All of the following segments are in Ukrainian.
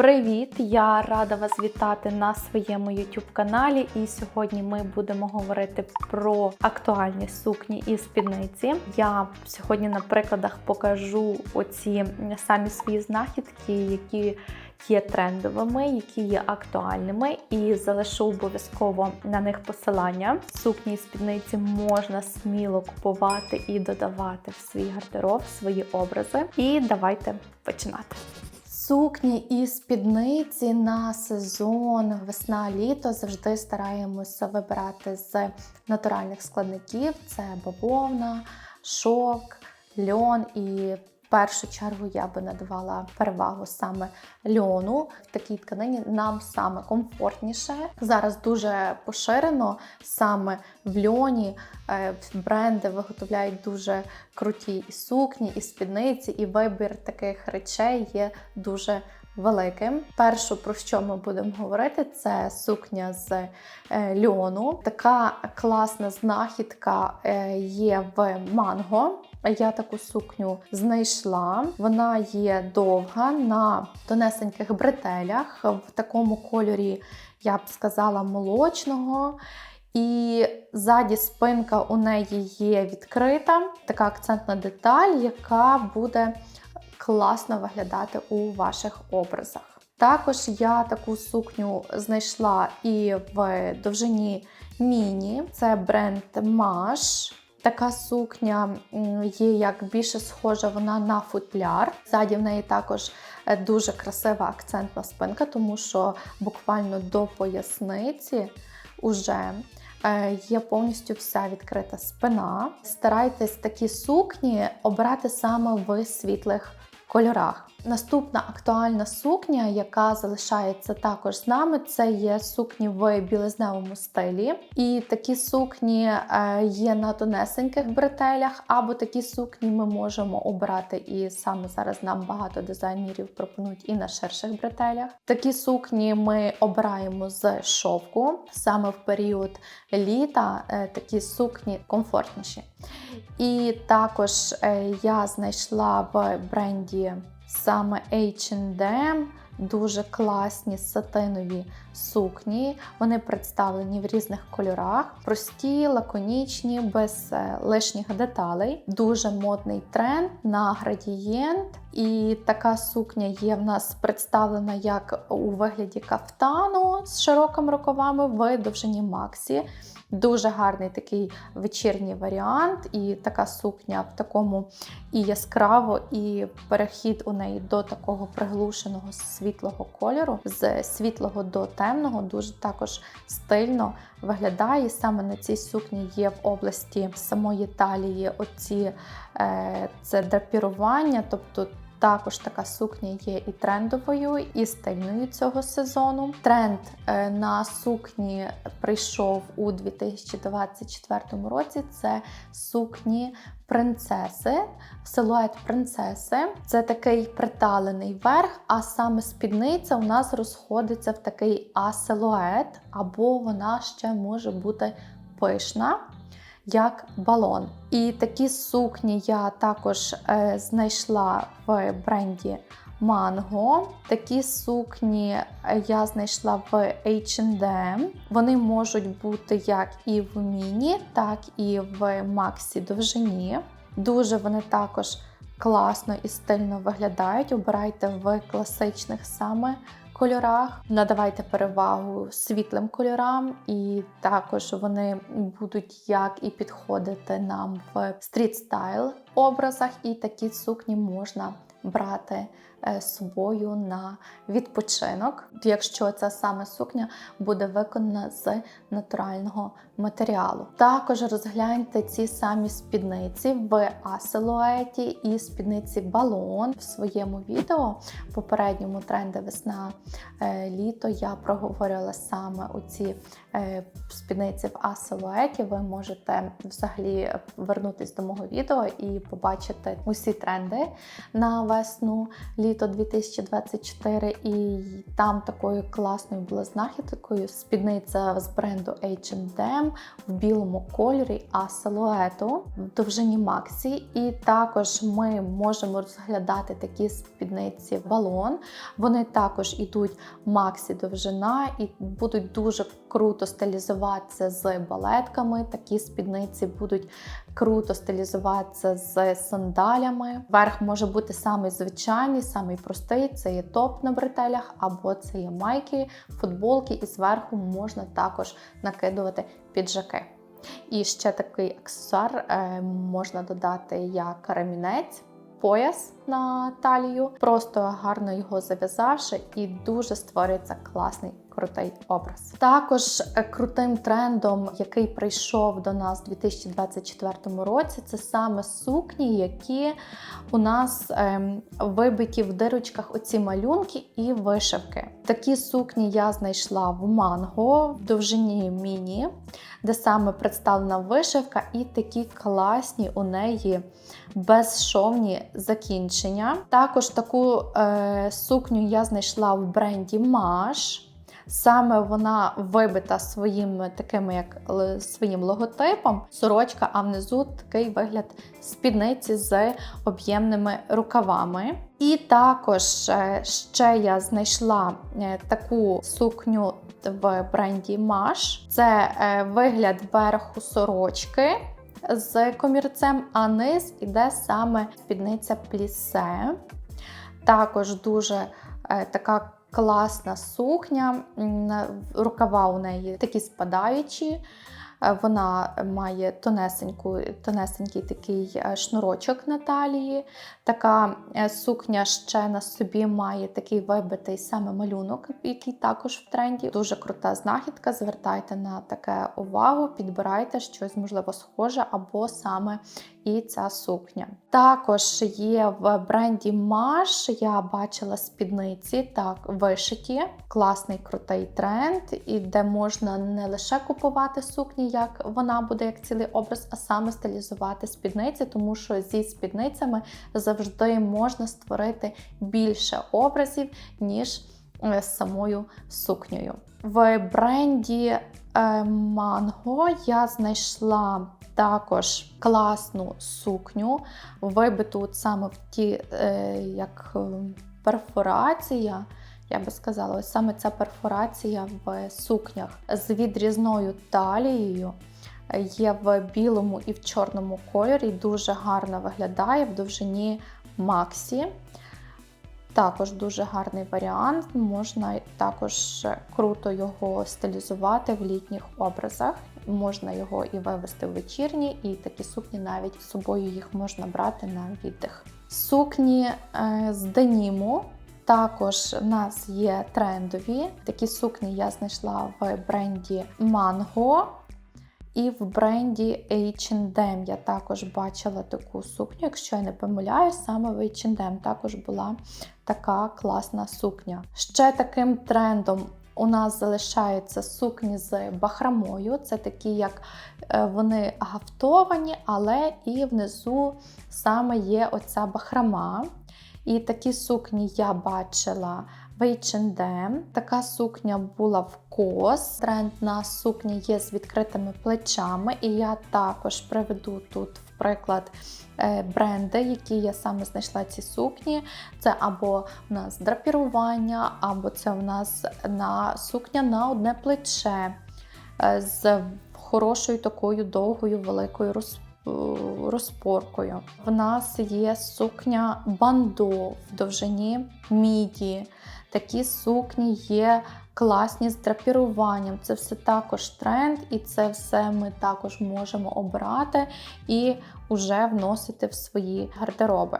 Привіт! Я рада вас вітати на своєму YouTube каналі. І сьогодні ми будемо говорити про актуальні сукні і спідниці. Я сьогодні на прикладах покажу оці самі свої знахідки, які є трендовими, які є актуальними, і залишу обов'язково на них посилання. Сукні і спідниці можна сміло купувати і додавати в свій гардероб, в свої образи. І давайте починати. Сукні і спідниці на сезон весна-літо завжди стараємося вибирати з натуральних складників: це бавовна, шовк, льон і. Першу чергу я би надавала перевагу саме льону. В такій тканині нам саме комфортніше. Зараз дуже поширено саме в льоні. Е, Бренди виготовляють дуже круті і сукні, і спідниці, і вибір таких речей є дуже великим. Першу, про що ми будемо говорити, це сукня з е, льону. Така класна знахідка е, є в манго. Я таку сукню знайшла. Вона є довга на тонесеньких бретелях в такому кольорі, я б сказала, молочного. І ззаді спинка у неї є відкрита, така акцентна деталь, яка буде класно виглядати у ваших образах. Також я таку сукню знайшла і в довжині міні. Це бренд Маш. Така сукня є як більше схожа вона на футляр. Ззаді в неї також е, дуже красива акцентна спинка, тому що буквально до поясниці уже е, є повністю вся відкрита спина. Старайтесь такі сукні обирати саме в світлих кольорах. Наступна актуальна сукня, яка залишається також з нами, це є сукні в білизневому стилі. І такі сукні е, є на тонесеньких бретелях, або такі сукні ми можемо обрати. І саме зараз нам багато дизайнерів пропонують і на ширших бретелях. Такі сукні ми обираємо з шовку. Саме в період літа е, такі сукні комфортніші. І також е, я знайшла в бренді саме H&M дуже класні сатинові сукні. Вони представлені в різних кольорах, прості, лаконічні, без е, лишніх деталей. Дуже модний тренд на градієнт. І така сукня є в нас представлена як у вигляді кафтану з широкими рукавами в довжині Максі. Дуже гарний такий вечірній варіант, і така сукня в такому і яскраво, і перехід у неї до такого приглушеного світлого кольору, з світлого до темного, дуже також стильно виглядає. Саме на цій сукні є в області самої талії оці е, це драпірування, тобто. Також така сукня є і трендовою, і стильною цього сезону. Тренд е, на сукні прийшов у 2024 році. Це сукні принцеси, силует принцеси. Це такий приталений верх, а саме спідниця у нас розходиться в такий А-силует, або вона ще може бути пишна як балон. І такі сукні я також е, знайшла в бренді Mango. Такі сукні я знайшла в H&M. Вони можуть бути як і в міні, так і в максі довжині. Дуже вони також класно і стильно виглядають. Обирайте в класичних саме кольорах. Надавайте перевагу світлим кольорам, і також вони будуть як і підходити нам в стріт стайл образах, і такі сукні можна брати собою на відпочинок, якщо ця саме сукня буде виконана з натурального матеріалу. Також розгляньте ці самі спідниці в А-силуеті і спідниці балон в своєму відео. В попередньому тренди весна е, літо я проговорила саме у ці е, спідниці в А-силуеті. Ви можете взагалі вернутись до мого відео і побачити усі тренди на весну літо літо 2024, і там такою класною була знахідкою спідниця з бренду H&M в білому кольорі, а силуету в довжині Максі. І також ми можемо розглядати такі спідниці балон. Вони також ідуть Максі довжина і будуть дуже круто стилізуватися з балетками. Такі спідниці будуть круто стилізуватися з сандалями. Верх може бути самий звичайний, самий простий. Це є топ на бретелях, або це є майки, футболки, і зверху можна також накидувати піджаки. І ще такий аксесуар е, можна додати як ремінець. Пояс на талію, просто гарно його зав'язавши, і дуже створюється класний крутий образ. Також е, крутим трендом, який прийшов до нас у 2024 році, це саме сукні, які у нас ем, вибиті в дирочках оці малюнки і вишивки. Такі сукні я знайшла в манго в довжині міні, де саме представлена вишивка, і такі класні у неї безшовні закінчення. Також таку е, сукню я знайшла в бренді Маш. Саме вона вибита своїм таким як своїм логотипом, сорочка, а внизу такий вигляд спідниці з об'ємними рукавами. І також е, ще я знайшла е, таку сукню в бренді Маш. Це е, вигляд верху сорочки з комірцем, а низ іде саме спідниця плісе. Також дуже е, така класна сукня. Рукава у неї такі спадаючі. Е, Вона має тонесенький такий е, шнурочок на талії. Така е, сукня ще на собі має такий вибитий саме малюнок, який також в тренді. Дуже крута знахідка. Звертайте на таке увагу, підбирайте щось, можливо, схоже або саме і ця сукня. Також є в бренді Маш. Я бачила спідниці, так, вишиті, класний крутий тренд, і де можна не лише купувати сукні, як вона буде як цілий образ, а саме стилізувати спідниці, тому що зі спідницями завжди можна створити більше образів, ніж е, з самою сукнею. В бренді е, Mango я знайшла також класну сукню, вибиту от саме в ті, е, як е, перфорація. Я би сказала, ось саме ця перфорація в сукнях з відрізною талією. Є в білому і в чорному кольорі, дуже гарно виглядає в довжині Максі. Також дуже гарний варіант. Можна також круто його стилізувати в літніх образах. Можна його і вивести в вечірні, і такі сукні навіть з собою їх можна брати на віддих. Сукні е, з деніму. Також в нас є трендові. Такі сукні я знайшла в бренді Mango. І в бренді H&M я також бачила таку сукню, якщо я не помиляюсь, саме в H&M також була така класна сукня. Ще таким трендом у нас залишаються сукні з бахрамою. Це такі, як е, вони гафтовані, але і внизу саме є оця бахрама. І такі сукні я бачила в H&M. Така сукня була в кос. Тренд на сукні є з відкритими плечами. І я також приведу тут, в приклад, е, бренди, які я саме знайшла ці сукні. Це або у нас драпірування, або це у нас на сукня на одне плече е, з хорошою такою довгою великою розпоркою розпоркою. В нас є сукня бандо в довжині міді. Такі сукні є класні з драпіруванням. Це все також тренд, і це все ми також можемо обрати і вже вносити в свої гардероби.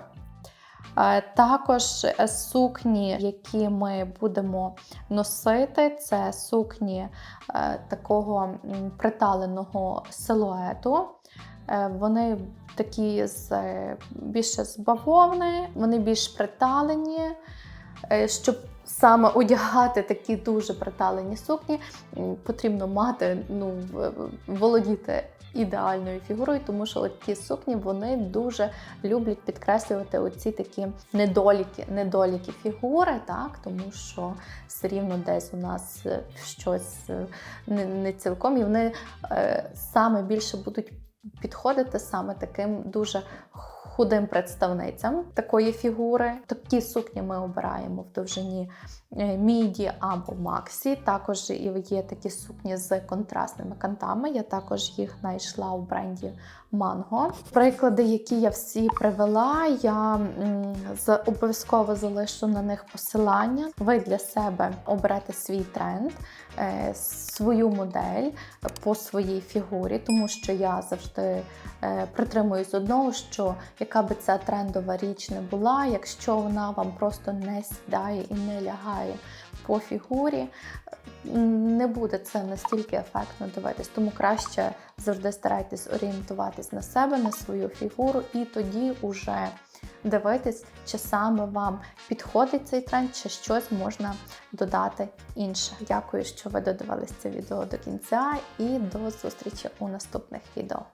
Е, Також е, сукні, які ми будемо носити, це сукні е, такого приталеного силуету. Е, Вони такі з е, більше з бавовни, вони більш приталені. е, щоб саме одягати такі дуже приталені сукні, потрібно мати, ну, володіти ідеальною фігурою, тому що ті сукні вони дуже люблять підкреслювати оці такі недоліки, недоліки фігури, так, тому що все рівно десь у нас щось не, не цілком, і вони е, саме більше будуть підходити саме таким дуже худим представницям такої фігури. Такі сукні ми обираємо в довжині е, міді або максі. Також є такі сукні з контрастними кантами. Я також їх знайшла у бренді Mango. Приклади, які я всі привела, я обов'язково залишу на них посилання. Ви для себе оберете свій тренд, е, свою модель по своїй фігурі, тому що я завжди е, притримуюсь одного, що яка би ця трендова річ не була, якщо вона вам просто не сідає і не лягає по фігурі, не буде це настільки ефектно дивитись. Тому краще завжди старайтесь орієнтуватись на себе, на свою фігуру, і тоді уже дивитись, чи саме вам підходить цей тренд, чи щось можна додати інше. Дякую, що ви додивились це відео до кінця, і до зустрічі у наступних відео.